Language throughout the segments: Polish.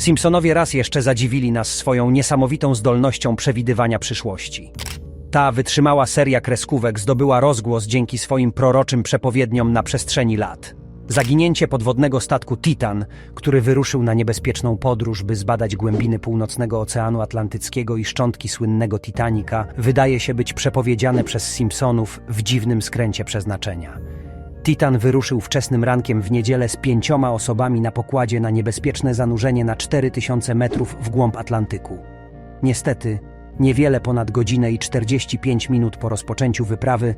Simpsonowie raz jeszcze zadziwili nas swoją niesamowitą zdolnością przewidywania przyszłości. Ta wytrzymała seria kreskówek zdobyła rozgłos dzięki swoim proroczym przepowiedniom na przestrzeni lat. Zaginięcie podwodnego statku Titan, który wyruszył na niebezpieczną podróż, by zbadać głębiny północnego Oceanu Atlantyckiego i szczątki słynnego Titanica, wydaje się być przepowiedziane przez Simpsonów w dziwnym skręcie przeznaczenia. Titan wyruszył wczesnym rankiem w niedzielę z pięcioma osobami na pokładzie na niebezpieczne zanurzenie na 4000 metrów w głąb Atlantyku. Niestety, niewiele ponad godzinę i 45 minut po rozpoczęciu wyprawy,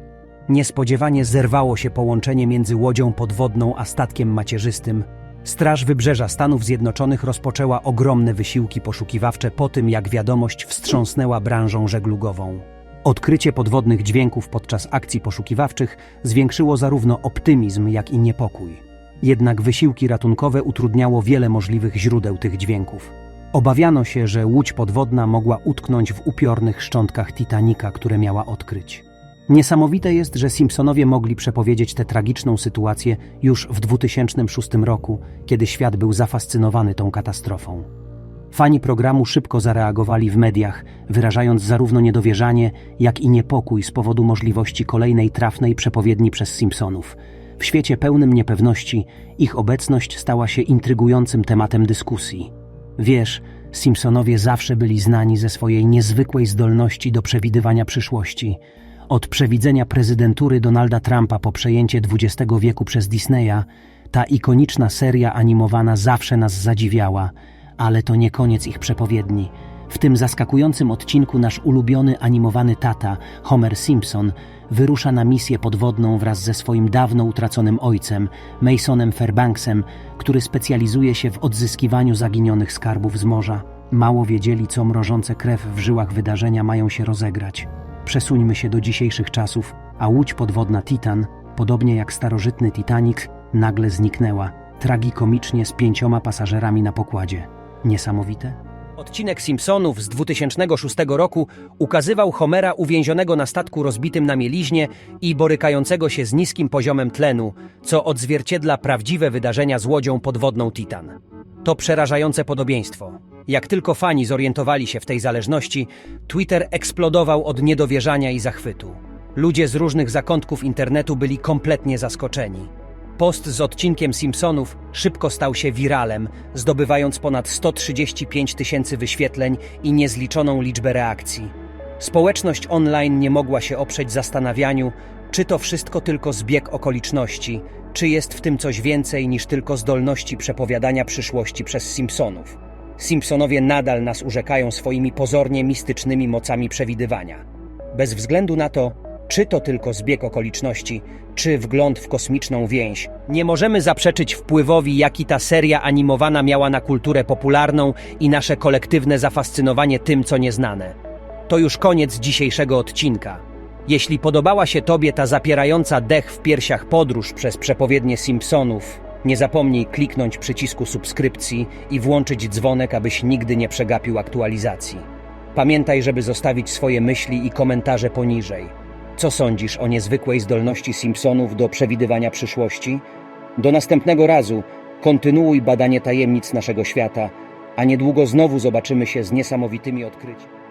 niespodziewanie zerwało się połączenie między łodzią podwodną a statkiem macierzystym. Straż Wybrzeża Stanów Zjednoczonych rozpoczęła ogromne wysiłki poszukiwawcze po tym, jak wiadomość wstrząsnęła branżą żeglugową. Odkrycie podwodnych dźwięków podczas akcji poszukiwawczych zwiększyło zarówno optymizm, jak i niepokój. Jednak wysiłki ratunkowe utrudniało wiele możliwych źródeł tych dźwięków. Obawiano się, że łódź podwodna mogła utknąć w upiornych szczątkach Titanika, które miała odkryć. Niesamowite jest, że Simpsonowie mogli przepowiedzieć tę tragiczną sytuację już w 2006 roku, kiedy świat był zafascynowany tą katastrofą. Fani programu szybko zareagowali w mediach, wyrażając zarówno niedowierzanie, jak i niepokój z powodu możliwości kolejnej trafnej przepowiedni przez Simpsonów. W świecie pełnym niepewności ich obecność stała się intrygującym tematem dyskusji. Wiesz, Simpsonowie zawsze byli znani ze swojej niezwykłej zdolności do przewidywania przyszłości. Od przewidzenia prezydentury Donalda Trumpa po przejęcie XX wieku przez Disneya, ta ikoniczna seria animowana zawsze nas zadziwiała, ale to nie koniec ich przepowiedni. W tym zaskakującym odcinku nasz ulubiony animowany tata, Homer Simpson, wyrusza na misję podwodną wraz ze swoim dawno utraconym ojcem, Masonem Fairbanksem, który specjalizuje się w odzyskiwaniu zaginionych skarbów z morza. Mało wiedzieli, co mrożące krew w żyłach wydarzenia mają się rozegrać. Przesuńmy się do dzisiejszych czasów, a łódź podwodna Titan, podobnie jak starożytny Titanic, nagle zniknęła, tragikomicznie z pięcioma pasażerami na pokładzie. Niesamowite? Odcinek Simpsonów z 2006 roku ukazywał Homera uwięzionego na statku rozbitym na mieliźnie i borykającego się z niskim poziomem tlenu, co odzwierciedla prawdziwe wydarzenia z łodzią podwodną Titan. To przerażające podobieństwo. Jak tylko fani zorientowali się w tej zależności, Twitter eksplodował od niedowierzania i zachwytu. Ludzie z różnych zakątków internetu byli kompletnie zaskoczeni. Post z odcinkiem Simpsonów szybko stał się wiralem, zdobywając ponad 135 tysięcy wyświetleń i niezliczoną liczbę reakcji. Społeczność online nie mogła się oprzeć zastanawianiu, czy to wszystko tylko zbieg okoliczności, czy jest w tym coś więcej niż tylko zdolności przepowiadania przyszłości przez Simpsonów. Simpsonowie nadal nas urzekają swoimi pozornie mistycznymi mocami przewidywania. Bez względu na to, czy to tylko zbieg okoliczności, czy wgląd w kosmiczną więź, nie możemy zaprzeczyć wpływowi, jaki ta seria animowana miała na kulturę popularną i nasze kolektywne zafascynowanie tym, co nieznane. To już koniec dzisiejszego odcinka. Jeśli podobała się Tobie ta zapierająca dech w piersiach podróż przez przepowiednie Simpsonów, nie zapomnij kliknąć przycisku subskrypcji i włączyć dzwonek, abyś nigdy nie przegapił aktualizacji. Pamiętaj, żeby zostawić swoje myśli i komentarze poniżej. Co sądzisz o niezwykłej zdolności Simpsonów do przewidywania przyszłości? Do następnego razu kontynuuj badanie tajemnic naszego świata, a niedługo znowu zobaczymy się z niesamowitymi odkryciami.